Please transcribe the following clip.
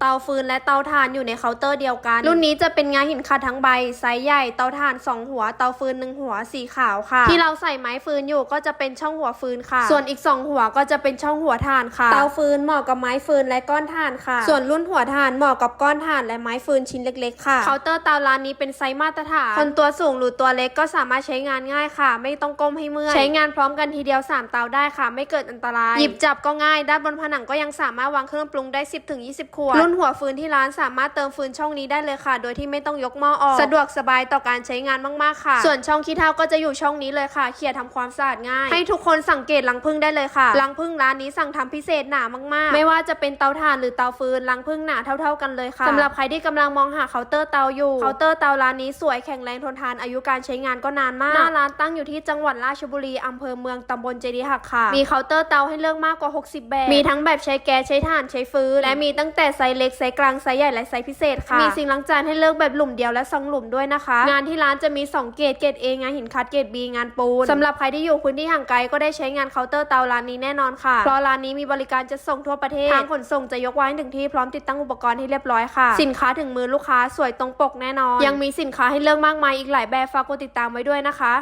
เตาฟืนและเตาถ่านอยู่ในเคาน์เตอร์เดียวกัน รุ่นนี้จะเป็นงาหินขัดทั้งใบ ไซส์ใหญ่ เตาถ่าน 2 หัว เตาฟืน 1 หัว สีขาวค่ะ ที่เราใส่ไม้ฟืนอยู่ก็จะเป็นช่องหัวฟืนค่ะ ส่วนอีก 2 หัวก็จะเป็นช่องหัวถ่านค่ะ เตาฟืนเหมาะกับไม้ฟืนและก้อนถ่านค่ะ ส่วนรุ่นหัวถ่านเหมาะกับก้อนถ่านและไม้ฟืนชิ้นเล็กๆ ค่ะ เคาน์เตอร์เตาร้านนี้เป็นไซส์มาตรฐาน คนตัวสูงหรือตัวเล็กก็สามารถใช้งานง่ายค่ะ ไม่ต้องก้มให้เมื่อย ใช้งานพร้อมกันทีเดียว 3 เตาได้ค่ะ ไม่เกิดอันตราย หยิบจับก็ง่าย ด้านบนผนังก็ยังสามารถวางเครื่องปรุงได้ 10-20 ขวดรุ่นหัวฟืนที่ร้านสามารถเติมฟืนช่องนี้ได้เลยค่ะ โดยที่ไม่ต้องยกหม้อออก สะดวกสบายต่อการใช้งานมากๆค่ะ ส่วนช่องขี้เถ้าก็จะอยู่ช่องนี้เลยค่ะเคลียร์ทำความสะอาดง่าย ให้ทุกคนสังเกตรังผึ้งได้เลยค่ะรังผึ้งร้านนี้สั่งทำพิเศษหนามากๆ ไม่ว่าจะเป็นเตาถ่านหรือเตาฟืนรังผึ้งหนาเท่า ๆกันเลยค่ะสำหรับใครที่กำลังมองหาเคาน์เตอร์เตาอยู่เคาน์เตอร์เตาร้านนี้สวยแข็งแรงทนทานอายุการใช้งานก็นานมากหน้าร้านตั้งอยู่ที่จังหวัดราชบุรีอำเภอเมืองตำบลเจดีย์หักค่ะมีเคาน์เตอร์เตาให้เลือกมากกว่า 60 แบบมีทั้งแบบใช้แก๊สใช้ถ่านใช้ฟืนและมีตั้งแต่ไซส์เล็กไซส์กลางไซส์ใหญ่และไซส์พิเศษค่ะ มีซิงค์ล้างจานให้เลือกแบบหลุมเดียวและสองหลุมด้วยนะคะ งานที่ร้านจะมี 2 เกรดเกรด A งานหินคัดเกรด B งานปูนสำหรับใครที่อยู่พื้นที่ห่างไกลก็ได้ใช้งานเคาน์เตอร์เตาร้านนี้แน่นอนค่ะเพราะร้านนี้มีบริการจะส่งทั่วประเทศทางขนส่งจะยกไว้ถึงที่พร้อมติดตั้งอุปกรณ์ให้เรียบร้อยค่ะ สินค้าถึงมือลูกค้าสวยตรงปกแน่นอน ยังมีสินค้าให้เลือกมากมายอีกหลายแบบฝากกดติดตามไว้ด้วยนะคะ